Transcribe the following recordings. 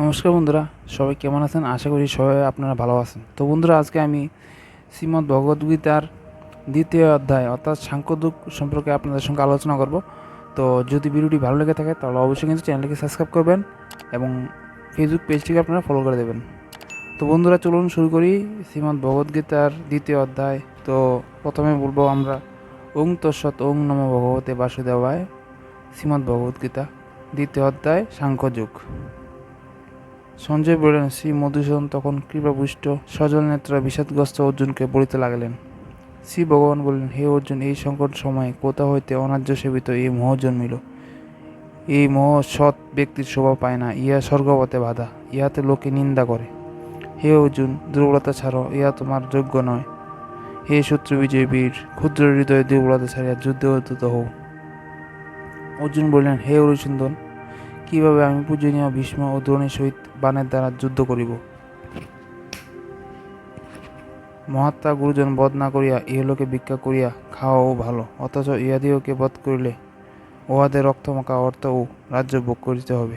নমস্কার বন্ধুরা, সবাই কেমন আছেন? আশা করি সবাই আপনারা ভালো আছেন। তো বন্ধুরা, আজকে আমি শ্রীমদ্ ভগবদ্গীতার দ্বিতীয় অধ্যায় অর্থাৎ সাংখ্যদুক সম্পর্কে আপনাদের সঙ্গে আলোচনা করব। তো যদি ভিডিওটি ভালো লেগে থাকে, তাহলে অবশ্যই কিন্তু চ্যানেলটিকে সাবস্ক্রাইব করবেন এবং ফেসবুক পেজটিকে আপনারা ফলো করে দেবেন। তো বন্ধুরা, চলুন শুরু করি শ্রীমদ্ ভগবদ্গীতার দ্বিতীয় অধ্যায়। তো প্রথমে বলব আমরা, ওং তৎসৎ ওং নম ভগবতে বাসুদেবায়, শ্রীমদ্ ভগবদ্গীতা দ্বিতীয় অধ্যায়, সাংখ্যযুগ। সঞ্জয় বললেন, শ্রী মধুসূদন তখন কৃপাপুষ্ট সজল নেত্রা বিষাদগ্রস্ত অর্জুনকে বলিতে লাগলেন। শ্রী ভগবান বললেন, হে অর্জুন, এই সংকট সময়ে কোথা হইতে অনার্য সেবিত এই মোহ জন্মিল? এই মোহ সৎ ব্যক্তির শোভা পায় না, ইহা স্বর্গপথে বাধা, ইহাতে লোকে নিন্দা করে। হে অর্জুন, দুর্বলতা ছাড়ো, ইহা তোমার যোগ্য নয়। হে শত্রু বিজয় বীর, ক্ষুদ্র হৃদয়ে দুর্বলতা ছাড়িয়া যুদ্ধে উদ্যত হও। অর্জুন বললেন, হে অরিচন্দন কীভাবে আমি পূজনীয় ভীষ্ম ও দ্রোণীর সহিত বাণের দ্বারা যুদ্ধ করিব। মহাত্মা গুরুজন বধ না করিয়া ইহলোকে ভিক্ষা করিয়া খাওয়াও ভালো, অথচ ইহাদিওকে বধ করিলে উহাদের রক্তমাখা অর্থ ও রাজ্য ভোগ করিতে হবে।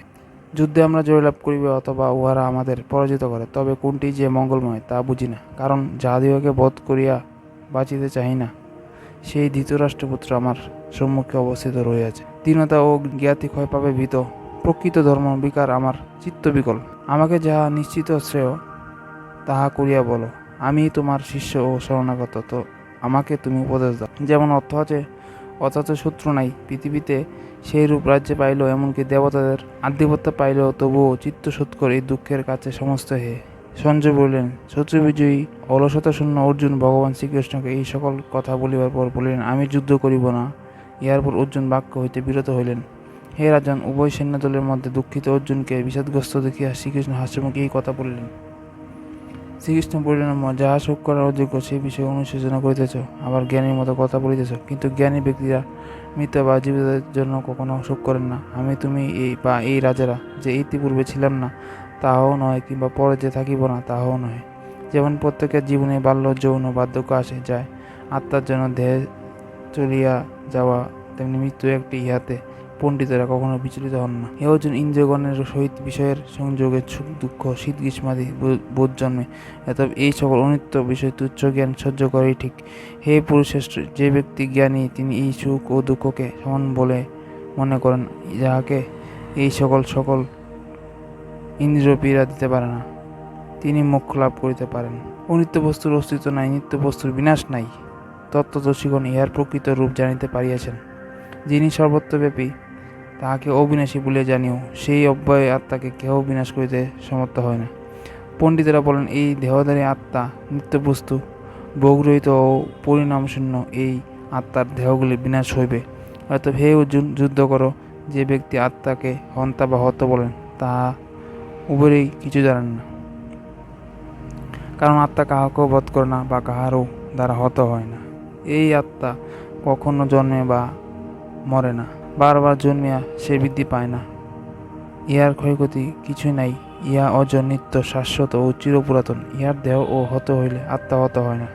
যুদ্ধে আমরা জয়লাভ করিবে অথবা উহারা আমাদের পরাজিত করে, তবে কোনটি যে মঙ্গলময় তা বুঝি না, কারণ যাহাদিওকে বধ করিয়া বাঁচিতে চাহি না, সেই ধৃতরাষ্ট্রপুত্র আমার সম্মুখে অবস্থিত রহিয়াছে। দীনতা ও জ্ঞাতি ক্ষয় পাবে ভীত প্রকৃত ধর্ম বিকার আমার চিত্ত বিকল। আমাকে যাহা নিশ্চিত শ্রেয়, তাহা করিয়া বলো। আমি তোমার শিষ্য ও শরণাগত, তো আমাকে তুমি উপদেশ দাও। যেমন অর্থ আছে, অথচ শত্রু নাই। পৃথিবীতে সেই রূপ রাজ্যে পাইল এমনকি দেবতাদের আধিপত্য পাইল তবুও চিত্ত সৎকর এই দুঃখের কাছে সমস্ত হে। সঞ্জয় বলিলেন, শত্রু বিজয়ী, অলসতা শূন্য অর্জুন, ভগবান শ্রীকৃষ্ণকে এই সকল কথা বলিবার পর বলিলেন, আমি যুদ্ধ করিব না। ইহার পর অর্জুন বাক্য হইতে বিরত হইলেন। হে রাজন, উভয় সৈন্যদলের মধ্যে দুঃখিত অর্জুনকে বিষাদগ্রস্ত দেখিয়া শ্রীকৃষ্ণ হাস্যমুখে এই কথা বলিলেন। শ্রীকৃষ্ণ বলিলেন, "ম- যাহা শোক করার অযোগ্য সেই বিষয়ে অনুশোচনা করিতেছ, আবার জ্ঞানীর মতো কথা বলিতেছ। কিন্তু জ্ঞানী ব্যক্তিরা মৃত বা জীবিতদের জন্য কখনো শোক করেন না। আমি, তুমি এই বা এই রাজারা যে ইতিপূর্বে ছিলাম না, তাহাও নয়, কিংবা পরে যে থাকিব না, তাহাও নয়। যেমন প্রত্যেকের জীবনে বাল্য, যৌন বার্ধক্য আসে, যায়। আত্মার জন্য দেহে চলিয়া যাওয়া, তেমনি মৃত্যু একটি ইহাতে পণ্ডিতেরা কখনো বিচলিত হন না। এ অর্জুন ইন্দ্রগণের সহিত বিষয়ের সংযোগে সুখ, দুঃখ, শীত গ্রীষ্মাদি বোধ জন্মে। অতএব এই সকল অনিত্য বিষয় তুচ্ছ জ্ঞান সহ্য করেই ঠিক। হে পুরুষশ্রেষ্ঠ যে ব্যক্তি জ্ঞানী, তিনি এই সুখ ও দুঃখকে সমান বলে মনে করেন, যাহাকে এই সকল সকল ইন্দ্রিয় পীড়া দিতে পারে না। তিনি মোক্ষ লাভ করিতে পারেন। অনিত্য বস্তুর অস্তিত্ব নাই, নিত্য বস্তুর বিনাশ নাই। তত্ত্বদর্শীগণ ইহার প্রকৃত রূপ জানিতে পারিয়াছেন। যিনি সর্বত্রব্যাপী তাহাকে অবিনাশী বলিয়া জানিও, সেই অব্যয় আত্মাকে কেহ বিনাশ করিতে সমর্থ হয় না। পণ্ডিতেরা বলেন, এই দেহধারী আত্মা নিত্যবস্তু, ভোগরহিত ও পরিণামশূন্য এই আত্মার দেহগুলি বিনাশ হইবে। অতএব হে যুদ্ধ করো, যে ব্যক্তি আত্মাকে হন্তা বা হত বলেন, তাহা উভয়েই কিছু জানেন না। কারণ আত্মা কাহাকেও বধ করে না বা কাহারও দ্বারা হত হয় না। এই আত্মা কখনো জন্মে বা মরে না। বারবার জন্মিয়া সে বৃদ্ধি পায় না। ইহার ক্ষয়ক্ষতি কিছুই নাই, ইহা অজ নিত্য শাশ্বত ও চিরপুরাতন। ইহার দেহ ও হত হইলে আত্মা হত হয় না।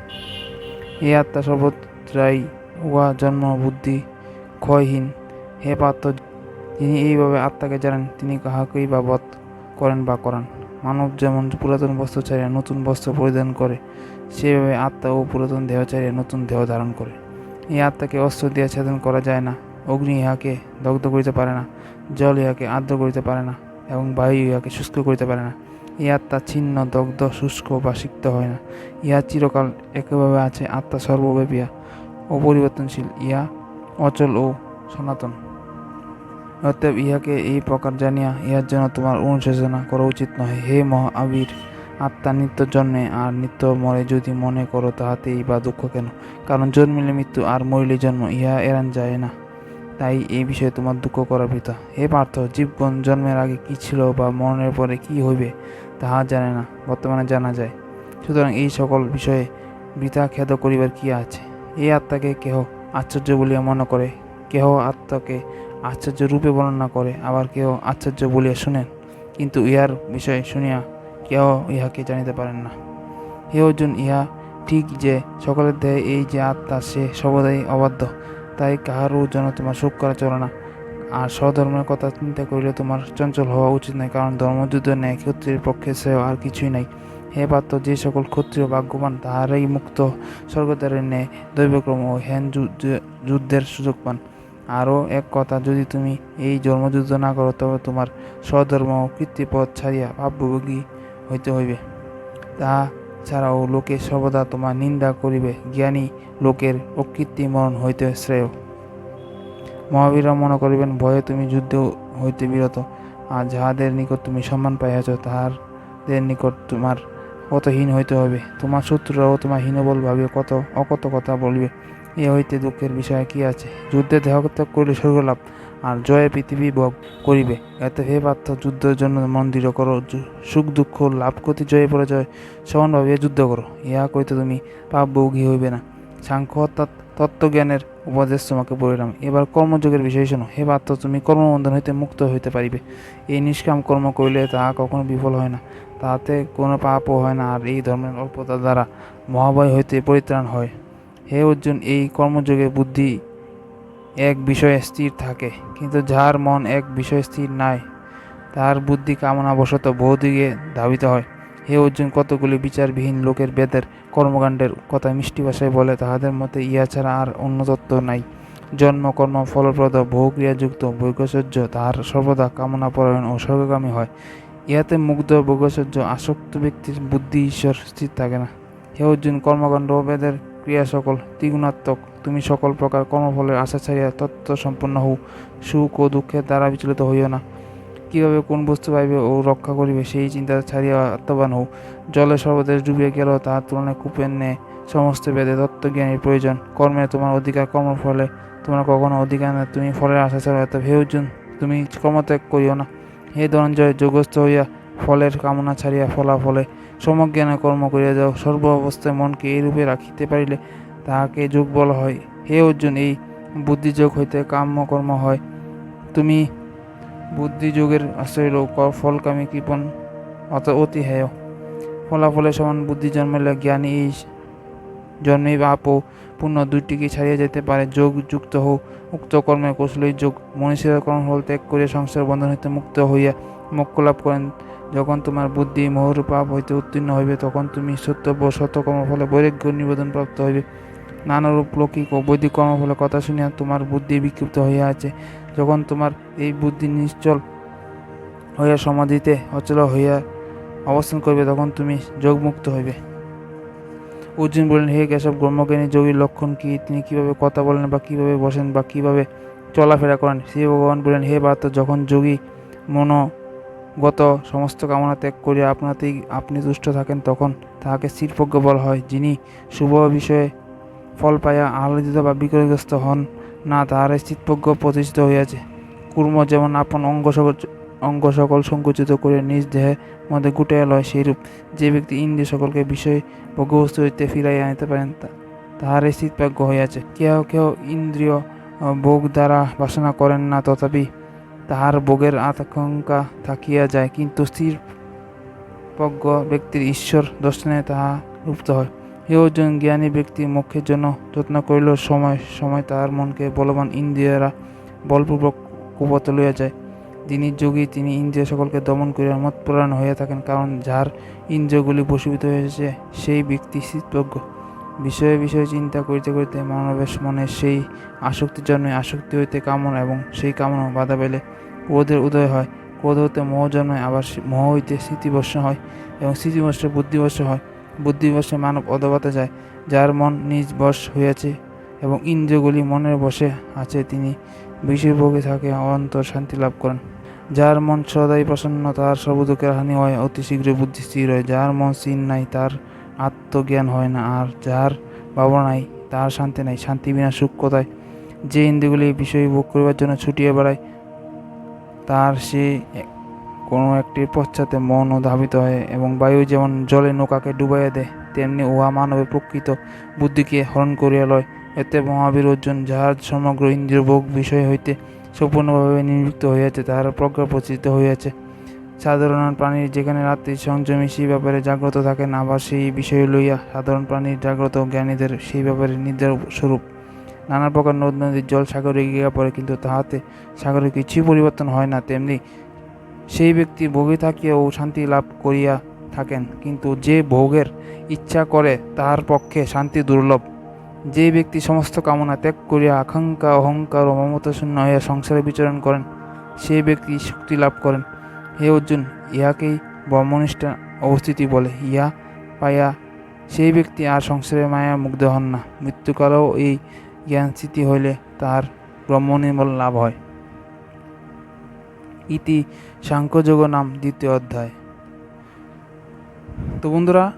এই আত্মা সর্বত্রাই উহা জন্ম, বুদ্ধি, ক্ষয়হীন। হে পার্থ, যিনি এইভাবে আত্মাকে জানেন, তিনি কাহাকেই বা বধ করেন বা করান। মানব যেমন পুরাতন বস্ত্র ছাড়িয়া নতুন বস্ত্র পরিধান করে সেভাবে আত্মা ও পুরাতন দেহ ছাড়িয়া নতুন দেহ ধারণ করে। এই আত্মাকে অস্ত্র দিয়া ছেদন করা যায় না। অগ্নি ইহাকে দগ্ধ করিতে পারে না, জল ইহাকে আর্দ্র করিতে পারে না এবং বায়ু ইহাকে শুষ্ক করিতে পারে না। এই আত্মা ছিন্ন, দগ্ধ, শুষ্ক বা সিক্ত হয় না। ইহা চিরকাল একইভাবে আছে, আত্মা সর্বব্যাপিয়া অপরিবর্তনশীল, ইহা অচল ও সনাতন। অতএব ইহাকে এই প্রকার জানিয়া ইহার জন্য তোমার অনুশোচনা করা উচিত নহে। হে মহা আবির আত্মা নিত্য জন্মে আর নিত্য মরে যদি মনে করো তাহাতেই বা দুঃখ কেন? কারণ জন্মিলে মৃত্যু আর মরিলে জন্ম, ইহা এড়ান যায় না। তাই এই বিষয়ে তোমার দুঃখ করা বৃথা হে পার্থ, জীবগণ জন্মের আগে কি ছিল বা মরণের পরে কি হইবে, তাহা জানে না, বর্তমানে জানা যায়। সুতরাং এই সকল বিষয়ে বৃথা খেদ করিবার কি আছে? এই আত্মাকে কেহ আশ্চর্য বলিয়া মনে করে, কেহ আত্মাকে আশ্চর্য রূপে বর্ণনা করে, আবার কেহ আশ্চর্য বলিয়া শুনেন? কিন্তু ইহার বিষয়ে শুনিয়া কেহ ইহাকে জানিতে পারেন না। হে অর্জুন, ইহা ঠিক যে সকলের দেহে এই যে আত্মা, সে সর্বদাই অবাধ্য। তাই কাহারও যেন তোমার সুখ করা চলে না। আর স্বধর্মের কথা চিন্তা করিলে তোমার চঞ্চল হওয়া উচিত নয়, কারণ ধর্মযুদ্ধ ন্যায় ক্ষত্রিয়ের পক্ষে সে আর কিছুই নাই। হে পাত্র, যে সকল ক্ষত্রিয় ভাগ্যবান, তাহারাই মুক্ত স্বর্গদ্বারের ন্যায় দৈবক্রম ও যুদ্ধ- যুদ্ধের সুযোগ পান। আরও এক কথা, যদি তুমি এই ধর্মযুদ্ধ না করো, তবে তোমার স্বধর্ম ও কৃত্রিপথ ছাড়িয়া পাপভোগী হইতে হইবে। তাহা ছাড়াও লোকে সর্বদা তোমার নিন্দা করিবে, জ্ঞানী লোকের অকৃত্রিম মরণ হইতে শ্রেয়। মহাবীরা মনে করিবেন, ভয়ে তুমি যুদ্ধ হইতে বিরত, আর যাহাদের নিকট তুমি সম্মান পাইয়াছ, তাহাদের নিকট তোমার কতহীন হইতে হবে তোমার শত্রুরাও তোমার হীনবল ভাবিয়ে কত অকত কথা বলিবে। এ হইতে দুঃখের বিষয় কি আছে? যুদ্ধে দেহত্যাগ করিলে স্বর্গলাভ আর জয়ে পৃথিবী ভোগ করিবে। এত হে পার্থ, যুদ্ধের জন্য মন দৃঢ় করো সুখ দুঃখ লাভ ক্ষতি, জয়ে পরাজয় সমানভাবে যুদ্ধ করো। ইহা কইতে তুমি পাপ ভোগী হইবে না। সাংখ্য অর্থাৎ তত্ত্বজ্ঞানের উপদেশ তোমাকে বলিলাম। এবার কর্মযোগের বিষয় শোনো। হে পাত্র তুমি কর্মবন্ধন হইতে মুক্ত হইতে পারিবে। এই নিষ্কাম কর্ম করিলে তাহা কখনো বিফল হয় না। তাহাতে কোনো পাপও হয় না, আর এই ধর্মের অল্পতা দ্বারা মহাভয় হইতে পরিত্রাণ হয়। হে অর্জুন, এই কর্মযোগে বুদ্ধি এক বিষয়ে স্থির থাকে, কিন্তু যার মন এক বিষয়ে স্থির নাই, তার বুদ্ধি কামনাবশত বহুদিকে ধাবিত হয়। হে অর্জুন, কতগুলি বিচারবিহীন লোকের বেদের কর্মকাণ্ডের কথা মিষ্টি ভাষায় বলে, তাহাদের মতে ইহা ছাড়া আর অন্য তত্ত্ব নাই। জন্ম, কর্ম, ফলপ্রদ, বহুক্রিয়াযুক্ত বৈকসহ্য তাহার সর্বদা কামনাপরায়ণ ও স্বর্গগামী হয়। ইহাতে মুগ্ধ বৈকসহ্য আসক্ত ব্যক্তির বুদ্ধি ঈশ্বর স্থির থাকে না। হে অর্জুন, কর্মকাণ্ড ও বেদের ক্রিয়া সকল ত্রিগুণাত্মক তুমি সকল প্রকার কর্মফলের আশা ছাড়িয়া তত্ত্ব সম্পন্ন হও। সুখ ও দুঃখের দ্বারা বিচলিত হইও না। কীভাবে কোন বস্তু পাইবে ও রক্ষা করিবে, সেই চিন্তা ছাড়িয়া আত্মবান হও। জলে সর্বদেশ ডুবিয়া গেল, তাহার তুলনায় কূপের ন্যায় সমস্ত বেদে তত্ত্বজ্ঞানের প্রয়োজন। কর্মে তোমার অধিকার কর্মফলে, তোমার কখনো অধিকার না, তুমি ফলের আশা ছাড়া এত হে তুমি কর্মত্যাগ করিও না। হে ধনঞ্জয়, যোগস্থ হইয়া ফলের কামনা ছাড়িয়া ফলাফলে সমজ্ঞানে কর্ম করিয়া যাও। সর্ব অবস্থায় মনকে এইরূপে রাখিতে পারিলে তাহাকে যোগ বলা হয়। হে অর্জুন, এই বুদ্ধিযোগ হইতে কাম্য কর্ম হয়। তুমি বুদ্ধিযোগের আশ্রয় ফলকামী কৃপণ অত অতি হেয়। ফলাফলে সমান বুদ্ধি জন্মাইলে জ্ঞানী জন্মে পাপ ও পুণ্য দুইটিকে ছাড়িয়ে যেতে পারে। যোগ যুক্ত হোক উক্ত কর্মের কৌশলী যোগ। মনীষীরা কর্মফল ত্যাগ করে সংসার বন্ধন হইতে মুক্ত হইয়া মোক্ষ লাভ করেন। যখন তোমার বুদ্ধি মোহর হইতে উত্তীর্ণ হইবে, তখন তুমি সত্যব্য সত কর্মফলে বৈরাগ্য নিবেদন প্রাপ্ত হইবে। নানারূপ লৌকিক ও বৈদিক কর্মফলের কথা শুনিয়া তোমার বুদ্ধি বিক্ষিপ্ত হইয়া আছে। যখন তোমার এই বুদ্ধি নিশ্চল হইয়া সমাধিতে অচল হইয়া অবস্থান করবে, তখন তুমি যোগমুক্ত হইবে। অর্জুন বললেন, হে কেশব, ব্রহ্মজ্ঞানী যোগীর লক্ষণ কি? তিনি কীভাবে কথা বলেন বা কীভাবে বসেন বা কীভাবে চলাফেরা করেন? শ্রী ভগবান বললেন, হে বাত যখন যোগী মনোগত সমস্ত কামনা ত্যাগ করিয়া আপনাতেই আপনি তুষ্ট থাকেন, তখন তাহাকে স্থিরপ্রজ্ঞ বলা হয়। যিনি শুভ বিষয়ে ফল পাইয়া আহ্লাদিত বা বিকরগ্রস্ত হন না তাহার স্থিতপ্রজ্ঞ প্রতিষ্ঠিত হইয়াছে। কুর্ম যেমন আপন অঙ্গ অঙ্গ সকল সংকুচিত করে নিজ দেহের মধ্যে গুটাইয়া লয়, সেইরূপ যে ব্যক্তি ইন্দ্রিয় সকলকে বিষয় ভোগ্যবস্তু হইতে ফিরাইয়া আনিতে পারেন, তা- তাহার স্থিতপ্রজ্ঞ হইয়াছে। কেহ কেহ ইন্দ্রিয় ভোগ দ্বারা বাসনা করেন না, তথাপি তাহার ভোগের আকাঙ্ক্ষা থাকিয়া যায়, কিন্তু স্থির প্রজ্ঞ ব্যক্তির ঈশ্বর দর্শনে তাহা রুপ্ত হয়। হে অর্জুন জ্ঞানী ব্যক্তি মুখের জন্য যত্ন করিল সময় সময় তাহার মনকে বলবান ইন্দ্রিয়রা বলপূর্বক কুপথে লইয়া যায়। যিনি যোগী তিনি ইন্দ্রিয় সকলকে দমন করিয়া মতপরায়ণ হইয়া থাকেন, কারণ যার ইন্দ্রিয়গুলি বশীভূত হয়েছে সেই ব্যক্তি স্থিতপ্রজ্ঞ বিষয়ে বিষয়ে চিন্তা করিতে করিতে মনোবেশ মনে সেই আসক্তির জন্মে আসক্তি হইতে কামনা এবং সেই কামনা বাধা পেলে ক্রোধের উদয় হয়। ক্রোধ হইতে মোহ জন্মায়, আবার মোহ হইতে স্মৃতিবর্ষ হয় এবং স্মৃতিবর্ষে বুদ্ধিবর্ষ হয়। বুদ্ধিবর্ষে মানব অধবাতে যায়, যার মন নিজ বশ হইয়াছে এবং ইন্দ্রিয়গুলি মনের বশে আছে, তিনি বিষয়ভোগে থাকে অন্তর শান্তি লাভ করেন। যার মন সদাই প্রসন্ন, তার সর্বদুঃখের হানি হয়, অতি শীঘ্রই বুদ্ধি স্থির হয়। যার মন স্থির নাই, তার আত্মজ্ঞান হয় না, আর যার ভাবনা নাই, তার শান্তি নাই। শান্তি বিনা সুখ কোথায়? যে ইন্দ্রিয়গুলি বিষয় ভোগ করিবার জন্য ছুটিয়ে বেড়ায়, তার সে কোনো একটির পশ্চাতে মনও ধাবিত হয় এবং বায়ু যেমন জলে নৌকাকে ডুবাইয়া দেয়, তেমনি উহা মানবের প্রকৃত বুদ্ধিকে হরণ করিয়া লয়। এতে মহাবীর অর্জুন যাহার সমগ্র ইন্দ্রিয় ভোগ বিষয় হইতে সম্পূর্ণভাবে নির্বৃত্ত হইয়াছে, তাহার প্রজ্ঞা প্রচিত হইয়াছে। সাধারণ প্রাণীর যেখানে রাত্রি সংযমী, সেই ব্যাপারে জাগ্রত থাকেন, আবার সেই বিষয় লইয়া সাধারণ প্রাণীর জাগ্রত জ্ঞানীদের সেই ব্যাপারে নির্ধার স্বরূপ। নানা প্রকার নদ, নদীর জল সাগরে গিয়া পড়ে, কিন্তু তাহাতে সাগরে কিছুই পরিবর্তন হয় না, তেমনি সেই ব্যক্তি ভোগে থাকিয়াও শান্তি লাভ করিয়া থাকেন, কিন্তু যে ভোগের ইচ্ছা করে, তাহার পক্ষে শান্তি দুর্লভ। যে ব্যক্তি সমস্ত কামনা ত্যাগ করিয়া আকাঙ্ক্ষা, অহংকার ও মমতা শূন্য হইয়া সংসারে বিচরণ করেন সেই ব্যক্তি শক্তি লাভ করেন। হে অর্জুন, ইহাকেই ব্রহ্মনিষ্ঠা অবস্থিতি বলে। ইহা পাইয়া সেই ব্যক্তি আর সংসারের মায়া মুগ্ধ হন না। মৃত্যুকালেও এই জ্ঞান স্থিতি হইলে তাহার ব্রহ্মনির্মল লাভ হয়। ইতি সাংখ্যযোগ নাম দ্বিতীয় অধ্যায়। তো বন্ধুরা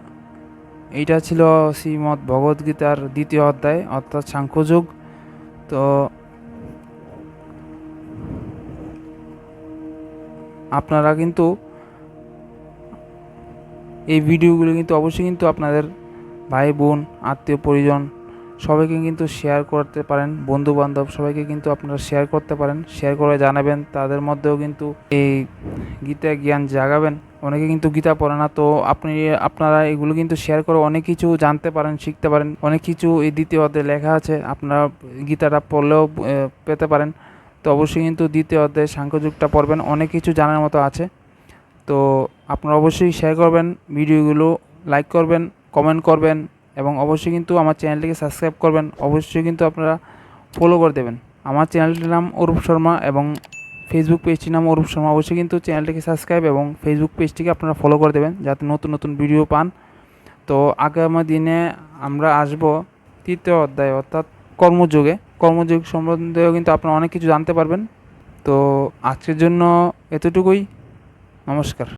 এইটা ছিল শ্রীমদ্ ভগবদ্গীতার দ্বিতীয় অধ্যায়, অর্থাৎ সাংখ্যযুগ। তো আপনারা কিন্তু এই ভিডিওগুলো কিন্তু অবশ্যই কিন্তু আপনাদের ভাই, বোন, আত্মীয়, পরিজন সবাইকে কিন্তু শেয়ার করতে পারেন বন্ধু বান্ধব সবাইকে কিন্তু আপনারা শেয়ার করতে পারেন শেয়ার করে জানাবেন, তাদের মধ্যেও কিন্তু এই গীতা জ্ঞান জাগাবেন। অনেকে কিন্তু গীতা পড়ে না, তো আপনি, আপনারা এগুলো কিন্তু শেয়ার করে অনেক কিছু জানতে পারেন, শিখতে পারেন। অনেক কিছু এই দ্বিতীয় অধ্যায়ে লেখা আছে, আপনারা গীতাটা পড়লেও পেতে পারেন। তো অবশ্যই কিন্তু দ্বিতীয় অধ্যায়ে সাংখ্যযুগটা পড়বেন, অনেক কিছু জানার মতো আছে। তো আপনারা অবশ্যই শেয়ার করবেন, ভিডিওগুলো লাইক করবেন কমেন্ট করবেন, এবং অবশ্যই কিন্তু আমার চ্যানেলটিকে সাবস্ক্রাইব করবেন। অবশ্যই কিন্তু আপনারা ফলো করে দেবেন। আমার চ্যানেলটির নাম অরূপ শর্মা, এবং ফেসবুক পেজটির নাম অরূপ শর্মা। অবশ্যই কিন্তু চ্যানেলটিকে সাবস্ক্রাইব এবং ফেসবুক পেজটিকে আপনারা ফলো করে দেবেন, যাতে নতুন নতুন ভিডিও পান। তো আগামী দিনে আমরা আসব তৃতীয় অধ্যায়, অর্থাৎ কর্মযোগে। কর্মযোগ সম্বন্ধেও কিন্তু আপনারা অনেক কিছু জানতে পারবেন। তো আজকের জন্য এতটুকুই। নমস্কার।